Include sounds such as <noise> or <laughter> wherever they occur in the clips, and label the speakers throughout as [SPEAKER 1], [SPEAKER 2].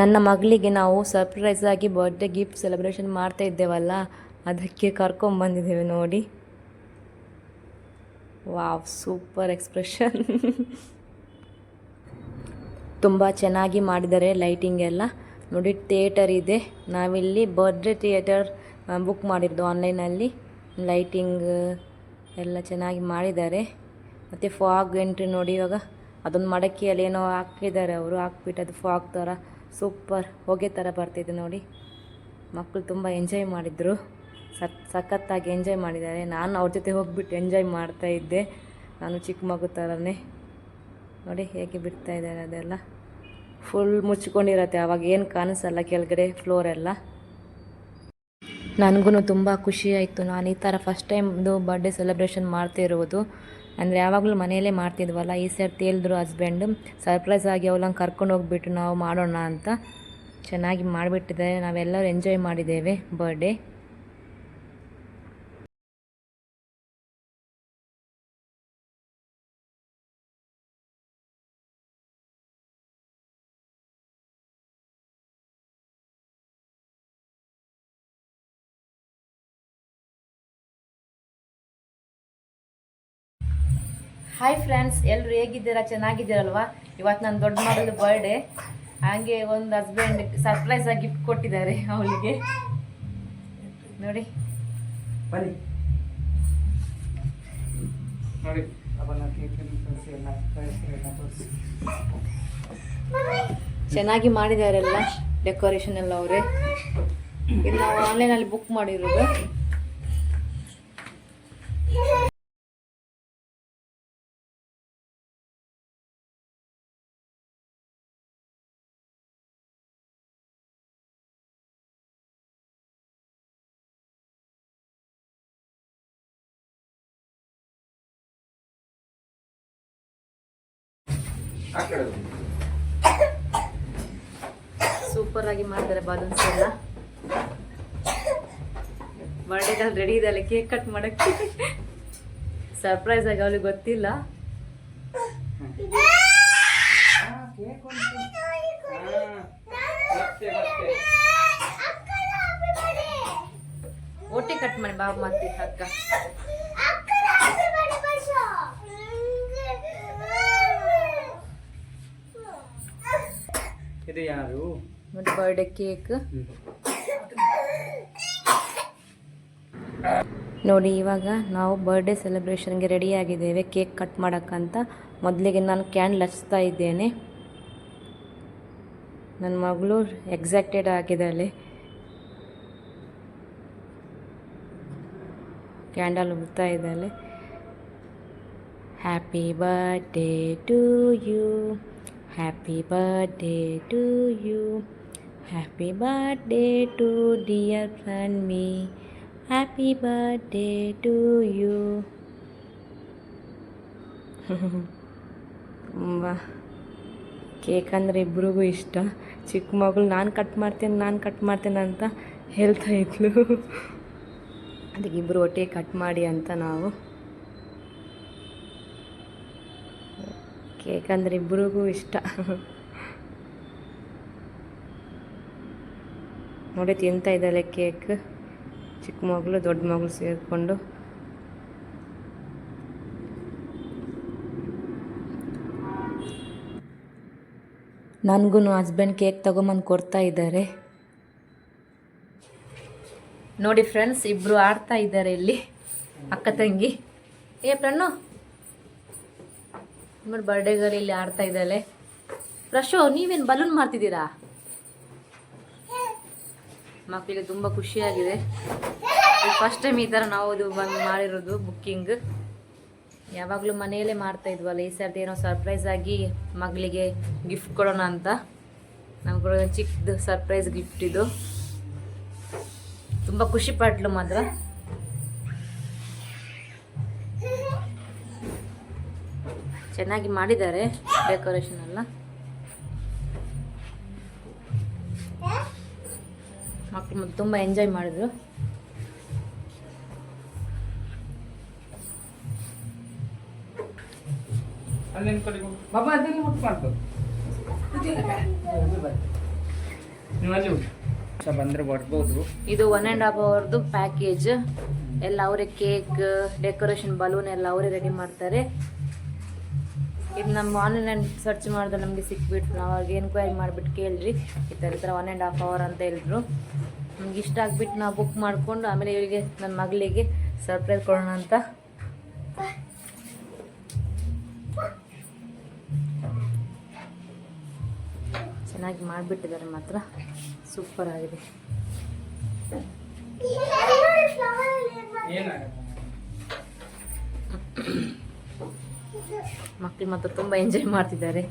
[SPEAKER 1] ನನ್ನ ಮಗಳಿಗೆ ನಾವು ಸರ್ಪ್ರೈಸ್ ಆಗಿ ಬರ್ಡೇ ಗಿಫ್ಟ್ ಸೆಲೆಬ್ರೇಷನ್ ಮಾಡ್ತಾ ಇದ್ದೇವಲ್ಲ, ಅದಕ್ಕೆ ಕರ್ಕೊಂಬಂದಿದ್ದೇವೆ ನೋಡಿ. ವಾವ್ ಸೂಪರ್ ಎಕ್ಸ್ಪ್ರೆಷನ್ ತುಂಬ ಚೆನ್ನಾಗಿ ಮಾಡಿದ್ದಾರೆ ಲೈಟಿಂಗ್ ಎಲ್ಲ. ನೋಡಿ ಥಿಯೇಟರ್ ಇದೆ. ನಾವಿಲ್ಲಿ ಬರ್ಡೇ ಥಿಯೇಟರ್ ಬುಕ್ ಮಾಡಿದ್ದು ಆನ್ಲೈನಲ್ಲಿ ಲೈಟಿಂಗ್ ಎಲ್ಲ ಚೆನ್ನಾಗಿ ಮಾಡಿದ್ದಾರೆ. ಮತ್ತು ಫಾಗ್ ಎಂಟ್ರಿ ನೋಡಿ ಇವಾಗ. ಅದೊಂದು ಮಡಕಿಯಲ್ಲಿ ಏನೋ ಹಾಕಿದ್ದಾರೆ ಅವರು, ಹಾಕ್ಬಿಟ್ಟು ಅದು ಫಾಗ್ ಥರ. ಸೂಪರ್. ಹೊಗೆ ಥರ ಬರ್ತಿದೆ ನೋಡಿ. ಮಕ್ಕಳು ತುಂಬ ಎಂಜಾಯ್ ಮಾಡಿದರು. ಸಖತ್ತಾಗಿ ಎಂಜಾಯ್ ಮಾಡಿದ್ದಾರೆ. ನಾನು ಅವ್ರ ಜೊತೆ ಹೋಗ್ಬಿಟ್ಟು ಎಂಜಾಯ್ ಮಾಡ್ತಾ ಇದ್ದೆ. ನಾನು ಚಿಕ್ಕ ಮಗು ಥರನೇ ನೋಡಿ ಹೇಗೆ ಬಿಡ್ತಾ ಇದ್ದಾರೆ ಅದೆಲ್ಲ. ಫುಲ್ ಮುಚ್ಕೊಂಡಿರತ್ತೆ. ಆವಾಗ ಏನು ಕಾಣಿಸಲ್ಲ ಕೆಳಗಡೆ ಫ್ಲೋರೆಲ್ಲ ನನಗೂ ತುಂಬ ಖುಷಿ ಆಯಿತು. ನಾನು ಈ ಥರ ಫಸ್ಟ್ ಟೈಮ್ದು ಬರ್ಡೇ ಸೆಲೆಬ್ರೇಷನ್ ಮಾಡ್ತಿರೋದು. ಅಂದರೆ ಯಾವಾಗಲೂ ಮನೆಯಲ್ಲೇ ಮಾಡ್ತಿದ್ವಲ್ಲ, ಈ ಸರ್ತಿ ಹೇಳಿದ್ರು ಹಸ್ಬೆಂಡು ಸರ್ಪ್ರೈಸ್ ಆಗಿ ಅವಳಂಗೆ ಕರ್ಕೊಂಡು ಹೋಗ್ಬಿಟ್ಟು ನಾವು ಮಾಡೋಣ ಅಂತ ಚೆನ್ನಾಗಿ ಮಾಡಿಬಿಟ್ಟಿದ್ದಾರೆ. ನಾವೆಲ್ಲರೂ ಎಂಜಾಯ್ ಮಾಡಿದ್ದೇವೆ ಬರ್ಡೇ ಹಾಯ್ ಫ್ರೆಂಡ್ಸ್ ಎಲ್ಲರೂ ಹೇಗಿದ್ದೀರಾ? ಚೆನ್ನಾಗಿದ್ದೀರಲ್ವಾ? ಇವತ್ತು ನನ್ನ ದೊಡ್ಡ ಮಗಳು ಬರ್ಡೇ ಹಾಗೆ ಒಂದು ಹಸ್ಬೆಂಡ್ ಸರ್ಪ್ರೈಸ್ ಆಗಿ ಗಿಫ್ಟ್ ಕೊಟ್ಟಿದ್ದಾರೆ ಅವಳಿಗೆ. ನೋಡಿ.
[SPEAKER 2] ಕೇಕ್ ತೋರಿಸಿ ಎಲ್ಲ
[SPEAKER 1] ಚೆನ್ನಾಗಿ ಡೆಕೋರೇಷನ್ ಎಲ್ಲ ಅವರೇ. ಇದು ನಾವು ಆನ್ಲೈನಲ್ಲಿ ಬುಕ್ ಮಾಡಿರೋದು. ಸೂಪರ್ ಆಗಿ ಮಾಡ್ತಾರೆ ಬಾಲೂನ್ಸ್ ಎಲ್ಲ. ಬರ್ಡೇದಲ್ಲಿ ರೆಡಿ ಇದೆ ಅಲ್ಲಿ ಕೇಕ್ ಕಟ್ ಮಾಡಕ್ಕೆ. ಸರ್ಪ್ರೈಸ್ ಆಗಿ ಅವಳಿಗೆ ಗೊತ್ತಿಲ್ಲ. ಒಟ್ಟಿ ಕಟ್ ಮಾಡಿ ಬಾಬು ಮಾಡ್ತೀನಿ ಅಕ್ಕ.
[SPEAKER 2] ಇದು ಯಾರು?
[SPEAKER 1] ಬರ್ಡೇ ಕೇಕ್ ನೋಡಿ, ಇವಾಗ ನಾವು ಬರ್ಡೇ ಸೆಲೆಬ್ರೇಷನ್ಗೆ ರೆಡಿ ಆಗಿದ್ದೇವೆ ಕೇಕ್ ಕಟ್ ಮಾಡೋಕ್ಕಂತ. ಮೊದಲಿಗೆ ನಾನು ಕ್ಯಾಂಡಲ್ ಹಚ್ತಾ ಇದ್ದೇನೆ. ನನ್ನ ಮಗಳು ಎಕ್ಸಾಕ್ಟೆಡ್ ಆಗಿದ್ದಾಳೆ. ಕ್ಯಾಂಡಲ್ ಉಗ್ತಾ ಇದ್ದಾಳೆ. Happy birthday to you happy birthday to you happy birthday to dear friend me happy birthday to you cake ಅಂದರೆ ಇಬ್ರಿಗೂ ಇಷ್ಟ. ಚಿಕ್ಕ ಮಗಳು, ನಾನು ಕಟ್ ಮಾಡ್ತೇನೆ, ನಾನು ಕಟ್ ಮಾಡ್ತೇನೆ ಅಂತ ಹೇಳ್ತಾ ಇದ್ಲು. <laughs> ಅದಕ್ಕೆ ಇಬ್ಬರು ಒಟ್ಟಿಗೆ ಕಟ್ ಮಾಡಿ ಅಂತ ನಾವು ಕೇಕ್ ಅಂದರೆ ಇಬ್ಬರಿಗೂ ಇಷ್ಟ. ನೋಡಿ ತಿಂತಾ ಇದ್ದಾಳೆ ಕೇಕ್. ಚಿಕ್ಕ ಮಗಳು, ದೊಡ್ಡ ಮಗಳು ಸೇರಿಕೊಂಡು. ನನಗೂ ಹಸ್ಬೆಂಡ್ ಕೇಕ್ ತಗೊಂಬಂದು ಕೊಡ್ತಾ ಇದ್ದಾರೆ. ನೋಡಿ ಫ್ರೆಂಡ್ಸ್ ಇಬ್ಬರು ಆಡ್ತಾ ಇದ್ದಾರೆ ಇಲ್ಲಿ. ಅಕ್ಕ ತಂಗಿ. ಏ ಪ್ರಣ್ಣು ನೋಡಿ ಗರ್ ಇಲ್ಲಿ ಆಡ್ತಾ ಇದ್ದಾಳೆ. ಪ್ರಶೋ ನೀವೇನು ಬಲೂನ್ ಮಾಡ್ತಿದ್ದೀರಾ? ಮಕ್ಕಳಿಗೆ ತುಂಬ ಖುಷಿಯಾಗಿದೆ. ಫಸ್ಟ್ ಟೈಮ್ ಈ ಥರ ನಾವು ಅದು ಬಂದು ಮಾಡಿರೋದು ಬುಕ್ಕಿಂಗ್ ಯಾವಾಗಲೂ ಮನೆಯಲ್ಲೇ ಮಾಡ್ತಾ ಇದ್ವಲ್ಲ, ಈ ಸರ್ತಿ ಏನೋ ಸರ್ಪ್ರೈಸ್ ಆಗಿ ಮಗಳಿಗೆ ಗಿಫ್ಟ್ ಕೊಡೋಣ ಅಂತ. ನಮ್ಗೆ ಚಿಕ್ಕದು ಸರ್ಪ್ರೈಸ್ ಗಿಫ್ಟ್ ಇದು. ತುಂಬ ಖುಷಿ ಪಟ್ಲು ಮಾತ್ರ. ಚೆನ್ನಾಗಿ ಮಾಡಿದ್ದಾರೆ ಡೆಕೋರೇಷನ್ ಎಲ್ಲ. ಮಕ್ಕಳು ತುಂಬ ಎಂಜಾಯ್ ಮಾಡಿದ್ರು. ಇದು ಒನ್ ಆ್ಯಂಡ್ ಹಾಫ್ ಅವರ್ದು ಪ್ಯಾಕೇಜ್ ಎಲ್ಲ ಅವರೇ ಕೇಕ್ ಡೆಕೋರೇಷನ್ ಬಲೂನ್ ಎಲ್ಲ ಅವರೇ ರೆಡಿ ಮಾಡ್ತಾರೆ. ಇದು ನಮ್ಮ ಆನ್ಲೈನ್ ಸರ್ಚ್ ಮಾಡಿದ್ರೆ ನಮಗೆ ಸಿಕ್ಬಿಟ್ರು. ನಾವು ಅವ್ರಿಗೆ ಎನ್ಕ್ವೈರಿ ಮಾಡಿಬಿಟ್ಟು ಕೇಳಿರಿ. ಈ ಥರ ಈ ಥರ ಒನ್ ಆ್ಯಂಡ್ ಹಾಫ್ ಅವರ್ ಅಂತ ಹೇಳಿದ್ರು. ನಮ್ಗೆ ಇಷ್ಟ ಆಗಿಬಿಟ್ಟು ನಾವು ಬುಕ್ ಮಾಡಿಕೊಂಡು ಆಮೇಲೆ ಇವರಿಗೆ ನನ್ನ ಮಗಳಿಗೆ ಸರ್ಪ್ರೈಸ್ ಕೊಡೋಣ ಅಂತ. ಚೆನ್ನಾಗಿ ಮಾಡಿಬಿಟ್ಟಿದ್ದಾರೆ ಮಾತ್ರ. ಸೂಪರ್ ಆಗಿದೆ. ಮಕ್ಕಳು ಮಾತ್ರ ತುಂಬ ಎಂಜಾಯ್ ಮಾಡ್ತಿದ್ದಾರೆ.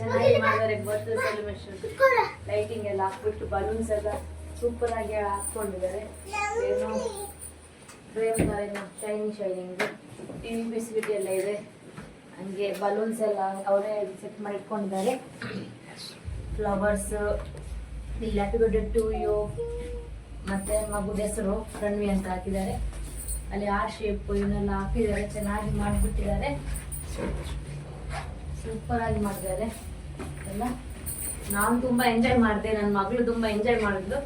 [SPEAKER 1] ಚೆನ್ನಾಗಿ ಮಾಡಿದ್ದಾರೆ ಬರ್ತ್ಡೇ ಸೆಲೆಬ್ರೇಷನ್ ಲೈಟಿಂಗ್ ಎಲ್ಲ ಹಾಕ್ಬಿಟ್ಟು ಬಲೂನ್ಸ್ ಎಲ್ಲ ಸೂಪರ್ ಆಗಿ ಹಾಕೊಂಡಿದ್ದಾರೆ ಏನು? ಫ್ರೇಮ್ ಏನೋ? Shining shining T V facility ಎಲ್ಲ ಇದೆ. ಹಂಗೆ ಬಲೂನ್ಸ್ ಎಲ್ಲ ಅವರೇ ಸೆಟ್ ಮಾಡಿ ಇಟ್ಕೊಂಡಿದ್ದಾರೆ flowers happy birthday to you ಮತ್ತೆ ಮಗುದ ಹೆಸರು ಕಣ್ವಿ ಅಂತ ಹಾಕಿದ್ದಾರೆ. ಅಲ್ಲಿ ಆ ಶೇಪ್ ಇವನ್ನೆಲ್ಲ ಹಾಕಿದ್ದಾರೆ, ಚೆನ್ನಾಗಿ ಮಾಡಿಬಿಟ್ಟಿದ್ದಾರೆ. ಸೂಪರ್ ಆಗಿ ಮಾಡಿದ್ದಾರೆ ಎಲ್ಲ. ನಾನು ತುಂಬಾ ಎಂಜಾಯ್ ಮಾಡಿದೆ ನನ್ನ ಮಗಳು ತುಂಬಾ ಎಂಜಾಯ್ ಮಾಡಿದ್ಲು.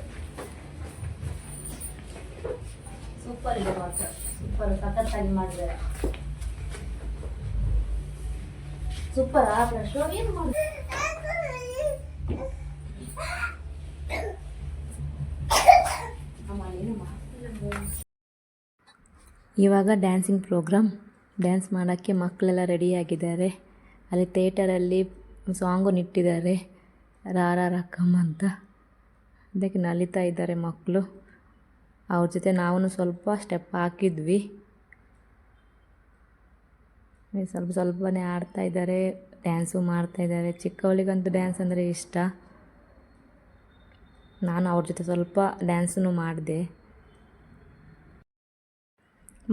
[SPEAKER 1] ಸೂಪರ್ ಇದೆ ಮಾತ್ರ. ಸೂಪರ್ ಸಖತ್ತಾಗಿ ಮಾಡಿದ್ದಾರೆ ಸೂಪರ್ ಆ ಶೋ ಏನು ಮಾಡಿದೆ ಇವಾಗ ಡ್ಯಾನ್ಸಿಂಗ್ ಪ್ರೋಗ್ರಾಮ್ ಡ್ಯಾನ್ಸ್ ಮಾಡೋಕ್ಕೆ ಮಕ್ಕಳೆಲ್ಲ ರೆಡಿಯಾಗಿದ್ದಾರೆ ಅಲ್ಲಿ ಥಿಯೇಟರಲ್ಲಿ ಸಾಂಗು ಇಟ್ಟಿದ್ದಾರೆ ರಾರ ರಕ್ಕಮ್ಮ ಅಂತ. ಅದಕ್ಕೆ ನಲಿತಾ ಇದ್ದಾರೆ ಮಕ್ಕಳು ಅವ್ರ ಜೊತೆ ನಾವು ಸ್ವಲ್ಪ ಸ್ಟೆಪ್ ಹಾಕಿದ್ವಿ. ಸ್ವಲ್ಪ ಸ್ವಲ್ಪನೇ ಆಡ್ತಾ ಇದ್ದಾರೆ ಡ್ಯಾನ್ಸು ಮಾಡ್ತಾ ಇದ್ದಾರೆ. ಚಿಕ್ಕವಳಿಗಂತೂ ಡ್ಯಾನ್ಸ್ ಅಂದರೆ ಇಷ್ಟ. ನಾನು ಅವ್ರ ಜೊತೆ ಸ್ವಲ್ಪ ಡ್ಯಾನ್ಸನ್ನು ಮಾಡಿದೆ.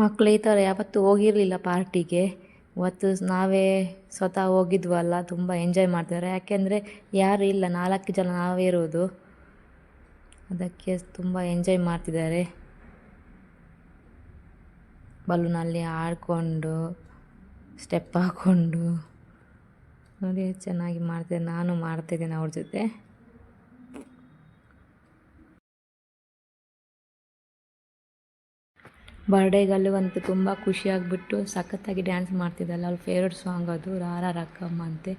[SPEAKER 1] ಮಕ್ಕಳು ಈ ಥರ ಯಾವತ್ತೂ ಹೋಗಿರಲಿಲ್ಲ ಪಾರ್ಟಿಗೆ. ಇವತ್ತು ನಾವೇ ಸ್ವತಃ ಹೋಗಿದ್ವಲ್ಲ, ತುಂಬ ಎಂಜಾಯ್ ಮಾಡ್ತಾರೆ ಯಾಕೆಂದರೆ ಯಾರು ಇಲ್ಲ, ನಾಲ್ಕು ಜನ ನಾವೇ ಇರೋದು. ಅದಕ್ಕೆ ತುಂಬ ಎಂಜಾಯ್ ಮಾಡ್ತಿದ್ದಾರೆ. ಬಲೂನಲ್ಲಿ ಆಡಿಕೊಂಡು ಸ್ಟೆಪ್ ಹಾಕ್ಕೊಂಡು ನೋಡಿ, ಚೆನ್ನಾಗಿ ಮಾಡ್ತಿದ್ದಾರೆ. ನಾನು ಮಾಡ್ತಿದ್ದೇನೆ ಅವ್ರ ಜೊತೆ. ಬರ್ಡೇಗಲ್ಲೂ ಅಂತೂ ತುಂಬ ಖುಷಿಯಾಗಿಬಿಟ್ಟು ಸಖತ್ತಾಗಿ ಡ್ಯಾನ್ಸ್ ಮಾಡ್ತಿದ್ದಲ್ಲ, ಅವ್ಳ ಫೇವ್ರೆಟ್ ಸಾಂಗ್ ಅದು ರಾರ ರಕ್ಕಮ್ಮ ಅಂತೆ.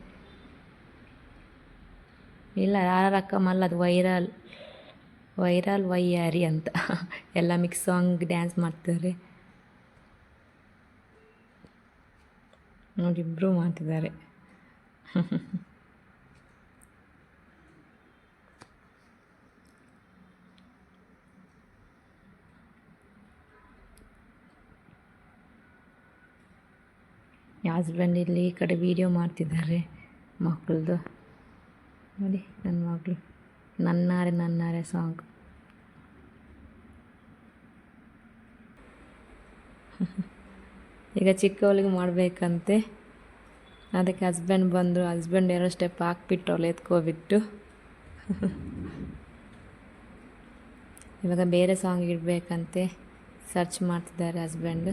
[SPEAKER 1] ಇಲ್ಲ ರಾರ ರಕ್ಕಮ್ಮ ಅಲ್ಲ, ಅದು ವೈರಲ್ ವೈರಲ್ ವೈಯಾರಿ ಅಂತ. ಎಲ್ಲ ಮಿಕ್ಸ್ ಸಾಂಗ್ ಡ್ಯಾನ್ಸ್ ಮಾಡ್ತಿದ್ದಾರೆ. ನೋಡಿ ಇಬ್ಬರು ಮಾಡ್ತಿದ್ದಾರೆ. ಹಸ್ಬೆಂಡ್ ಇಲ್ಲಿ ಈ ಕಡೆ ವೀಡಿಯೋ ಮಾಡ್ತಿದ್ದಾರೆ ಮಕ್ಕಳದು ನೋಡಿ ನನ್ನ ಮಗಳು. ನನ್ನಾರೆ ನನ್ನಾರೆ ಸಾಂಗ್ ಈಗ ಚಿಕ್ಕವಳಿಗೆ ಮಾಡಬೇಕಂತೆ. ಅದಕ್ಕೆ ಹಸ್ಬೆಂಡ್ ಬಂದರು. ಹಸ್ಬೆಂಡ್ ಎರಡು ಸ್ಟೆಪ್ ಹಾಕ್ಬಿಟ್ಟು ಅವಳು ಎತ್ಕೋಬಿಟ್ಟು. ಇವಾಗ ಬೇರೆ ಸಾಂಗ್ ಇಡಬೇಕಂತೆ. ಸರ್ಚ್ ಮಾಡ್ತಿದ್ದಾರೆ ಹಸ್ಬೆಂಡ್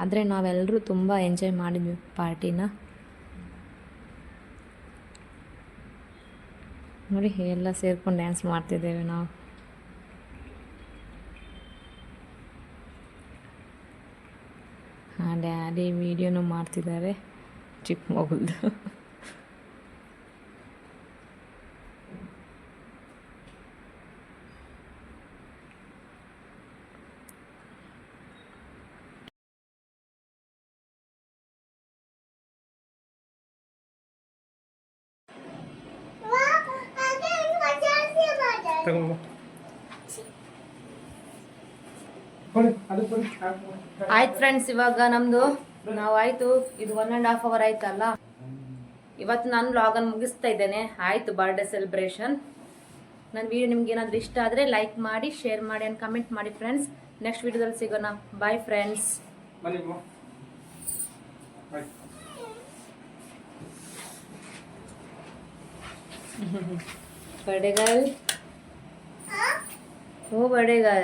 [SPEAKER 1] ಆದರೆ ನಾವೆಲ್ಲರೂ ತುಂಬ ಎಂಜಾಯ್ ಮಾಡಿದ್ವಿ ಪಾರ್ಟಿನ. ನೋಡಿ, ಎಲ್ಲ ಸೇರ್ಕೊಂಡು ಡ್ಯಾನ್ಸ್ ಮಾಡ್ತಿದ್ದೇವೆ ನಾವು. ಹಾಂ, ಡ್ಯಾಡಿ ವಿಡಿಯೋನು ಮಾಡ್ತಿದ್ದಾರೆ ಚಿಕ್ಕ ಮಗುಲ್ದು
[SPEAKER 2] ಹಾಕು.
[SPEAKER 1] ಆಯ್ತು ಫ್ರೆಂಡ್ಸ್ ಇವಾಗ ನಮ್ದು ನಾವಾಯ್ತು ಇದು ಒನ್ ಆ್ಯಂಡ್ ಹಾಫ್ ಅವರ್ ಆಯ್ತಲ್ಲ? ಇವತ್ತು ನಾನು ವ್ಲಾಗನ್ನು ಮುಗಿಸ್ತಾ ಇದ್ದೇನೆ. ಆಯ್ತು ಬರ್ಡೇ ಸೆಲೆಬ್ರೇಷನ್ ನನ್ನ ವಿಡಿಯೋ ನಿಮ್ಗೆ ಏನಾದರೂ ಇಷ್ಟ ಆದರೆ ಲೈಕ್ ಮಾಡಿ ಶೇರ್ ಮಾಡಿ ಆ್ಯಂಡ್ ಕಮೆಂಟ್ ಮಾಡಿ ಫ್ರೆಂಡ್ಸ್ ನೆಕ್ಸ್ಟ್ ವಿಡಿಯೋದಲ್ಲಿ ಸಿಗೋಣ. Bye friends. ಬರ್ಡೇ ಗರ್ಲ್
[SPEAKER 2] वो बढ़ेगा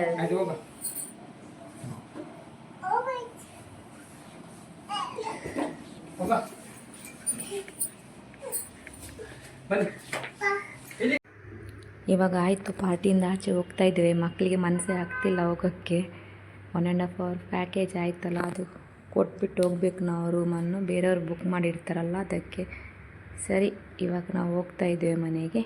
[SPEAKER 1] ಇವಾಗ ಆಯಿತು ಪಾರ್ಟಿಯಿಂದ ಆಚೆ ಹೋಗ್ತಾ ಇದ್ದೀವಿ. ಮಕ್ಕಳಿಗೆ ಮನಸ್ಸೇ ಆಗ್ತಿಲ್ಲ ಹೋಗೋಕ್ಕೆ. One and half hour package ಆಯಿತಲ್ಲ ಅದು ಕೊಟ್ಬಿಟ್ಟು ಹೋಗ್ಬೇಕು ನಾವು ರೂಮನ್ನು ಬೇರೆಯವ್ರು ಬುಕ್ ಮಾಡಿರ್ತಾರಲ್ಲ ಅದಕ್ಕೆ. ಸರಿ ಇವಾಗ ನಾವು ಹೋಗ್ತಾ ಇದ್ದೇವೆ ಮನೆಗೆ.